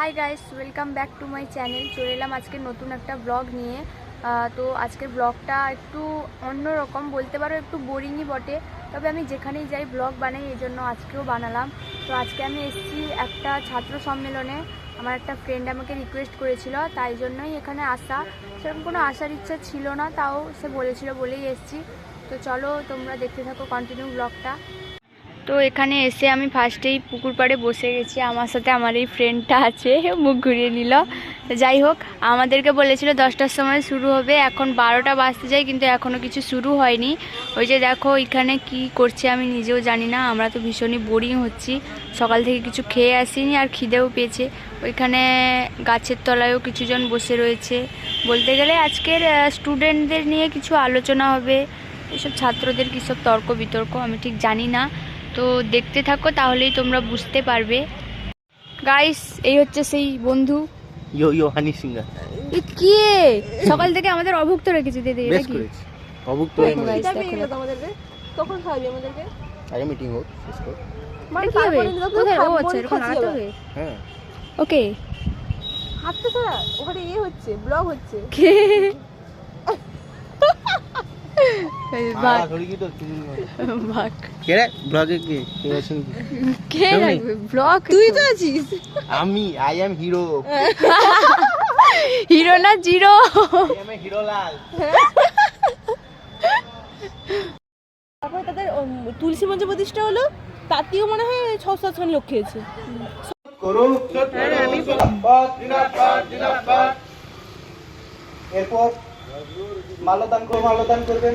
Hi guys welcome back to my channel চলে এলাম আজকে নতুন একটা ব্লগ নিয়ে। তো আজকের ব্লগটা একটু অন্যরকম বলতে পারো, একটু বোরিংই বটে। তবে আমি যেখানেই যাই ব্লগ বানাই, এই জন্য আজকেও বানালাম। তো আজকে আমি এসেছি একটা ছাত্র সম্মেলনে। আমার একটা ফ্রেন্ড আমাকে রিকোয়েস্ট করেছিল, তাই জন্যই এখানে আসা। সেরকম কোনো আসার ইচ্ছা ছিল না, তাও সে বলেছিল বলেই এসেছি। তো চলো তোমরা দেখতে থাকো কন্টিনিউ ব্লগটা তো এখানে এসে আমি ফার্স্টেই পুকুর পাড়ে বসে গেছি। আমার সাথে আমার এই ফ্রেন্ডটা আছে, মুখ ঘুরিয়ে নিল। যাই হোক, আমাদেরকে বলেছিল দশটার সময় শুরু হবে। এখন বারোটা বাজতে যায়, কিন্তু এখনও কিছু শুরু হয়নি। ওই যে দেখো, এখানে কি করছে আমি নিজেও জানি না। আমরা তো ভীষণই বোরিং হচ্ছি। সকাল থেকে কিছু খেয়ে আসিনি আর খিদেও পেয়েছে। ওইখানে গাছের তলায়ও কিছুজন বসে রয়েছে। বলতে গেলে আজকের স্টুডেন্টদের নিয়ে কিছু আলোচনা হবে। এসব ছাত্রদের কী সব তর্ক বিতর্ক আমি ঠিক জানি না। তো দেখতে থাকো তাহলেই তোমরা বুঝতে পারবে। গাইস এই হচ্ছে সেই বন্ধু। ইয়ো ইয়ো হানি সিঙ্গার এ কে সকাল থেকে আমাদের অভুক্ত রেখেছে দিদি এটা কি? অভুক্ত আমাদেরকে কখন খাওয়াবি আমাদেরকে? আগে মিটিং হোক মানে কি হবে? কোথায়? ও আচ্ছা এরকম হবে হ্যাঁ। ওকে হাঁটতে ছাড়া ওখানে ইয়ে হচ্ছে ব্লগ হচ্ছে। আমি আই এম হিরো হিরো না জিরো? হিরো লাল। তারপরে তাদের তুলসী মঞ্চ প্রতিষ্ঠা হলো। তাতেও মনে হয় ছ সাতখান লোক খেয়েছে। জিন্দাবাদ এরপর মাল্যদান করবেন।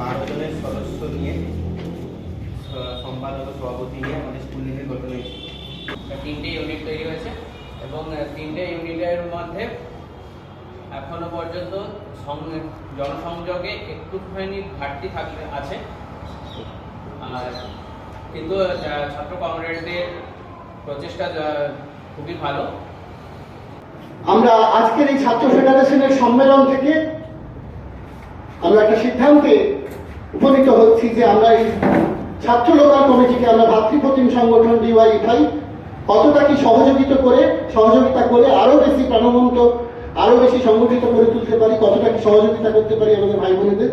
বারো জনের সদস্য নিয়ে সম্পাদক সভাপতি নিয়ে আমাদের স্কুল ইউনিট গঠন হয়েছে। তিনটে ইউনিট তৈরি হয়েছে এবং তিনটে ইউনিটের মধ্যে এখনও পর্যন্ত জনসংযোগে একটুখানি ঘাটতি থাকলে আছে। আর কিন্তু ছাত্র কমরেডদের প্রচেষ্টা খুবই ভালো। আমরা আজকের এই ছাত্র ফেডারেশনের সম্মেলন থেকে আমরা একটা সিদ্ধান্তে উপনীত হচ্ছি যে আমরা এই ছাত্র লোকাল কমিটিকে আমরা ভাতৃপ্রতিম সংগঠন ডিওয়াই ভাই কতটা কি সহযোগিতা করে সহযোগিতা করে আরও বেশি প্রাণবন্ত, আরও বেশি সংগঠিত করে তুলতে পারি, কতটা কি সহযোগিতা করতে পারি আমাদের ভাই বোনেদের,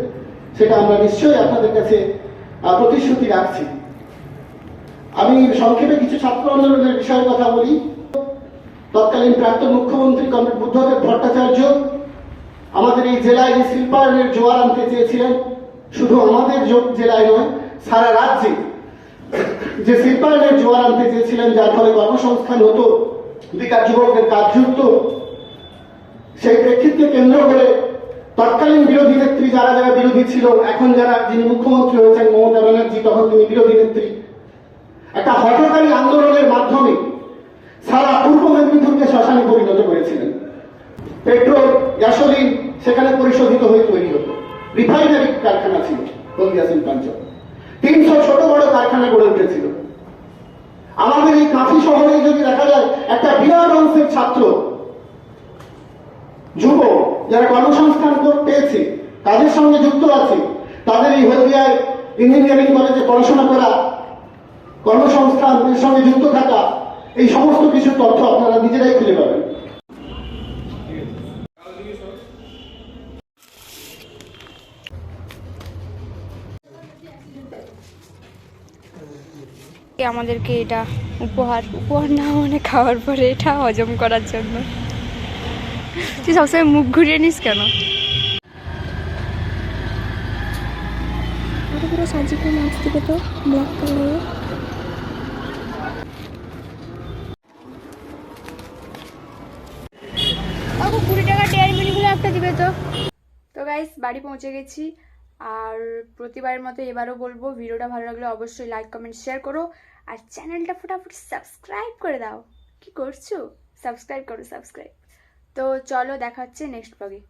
সেটা আমরা নিশ্চয়ই আপনাদের কাছে প্রতিশ্রুতি রাখছি। আমি সংক্ষেপে কিছু ছাত্র আন্দোলনের বিষয়ে কথা বলি। তৎকালীন প্রাক্তন মুখ্যমন্ত্রী কমরেড বুদ্ধদেব ভট্টাচার্য আমাদের এই জেলায় যে শিল্পায়নের জোয়ার আনতে চেয়েছিলেন শুধু আমাদের জেলায় নয়, সারা রাজ্যে। যে শিল্পায়নের জোয়ার আনতে চেয়েছিলেন, যার ফলে কর্মসংস্থান হতো, বেকার যুবকদের কাজ যুক্ত। সেই প্রেক্ষিতকে কেন্দ্র করে তৎকালীন বিরোধী নেত্রী যারা যারা বিরোধী ছিল, এখন যারা যিনি মুখ্যমন্ত্রী হয়েছেন, মমতা ব্যানার্জি, তখন তিনি বিরোধী নেত্রী। একটা হঠকারী আন্দোলনের মাধ্যমে সারা পূর্ব মেদিনীপুরকে শ্মশানে পরিণত করেছিলেন। পেট্রোল, গ্যাসোলিন সেখানে পরিশোধিত হয়ে তৈরি হতো। রিফাইনারি কারখানা ছিল, হলদিয়া শিল্পাঞ্চল তিনশো ছোট বড় কারখানা গড়ে উঠেছিল। আমাদের এই কাঁথি শহরে যদি দেখা যায়, একটা বিরাট অংশের ছাত্র, যুব, যারা কর্মসংস্থান কর- পেয়েছে কাজের সঙ্গে যুক্ত আছে, তাদের এই হলদিয়ায় ইঞ্জিনিয়ারিং কলেজে পড়াশোনা করা, কর্মসংস্থানের সঙ্গে যুক্ত থাকা, এই সমস্ত কিছু তথ্য আপনারা নিজেরাই খুঁজে পাবেন। আমাদেরকে এটা উপহার উপহার না মানে খাওয়ার পরে এটা হজম করার জন্য। তুই সবসময় মুখ ঘুরিয়ে নিস কেন? সাজিকে মাছ তো ব্ল্যাক কালারের কুড়ি টাকা ডেয়ারি একটা দিবে তো। তো গাইস বাড়ি পৌঁছে গেছি। আর প্রতিবারের মতো এবারও বলব, ভিডিওটা ভালো লাগলে অবশ্যই লাইক কমেন্ট শেয়ার করো। আর চ্যানেলটা ফটাফট সাবস্ক্রাইব করে দাও। কি করছ? সাবস্ক্রাইব করো সাবস্ক্রাইব তো চলো দেখা হচ্ছে নেক্সট ব্লগে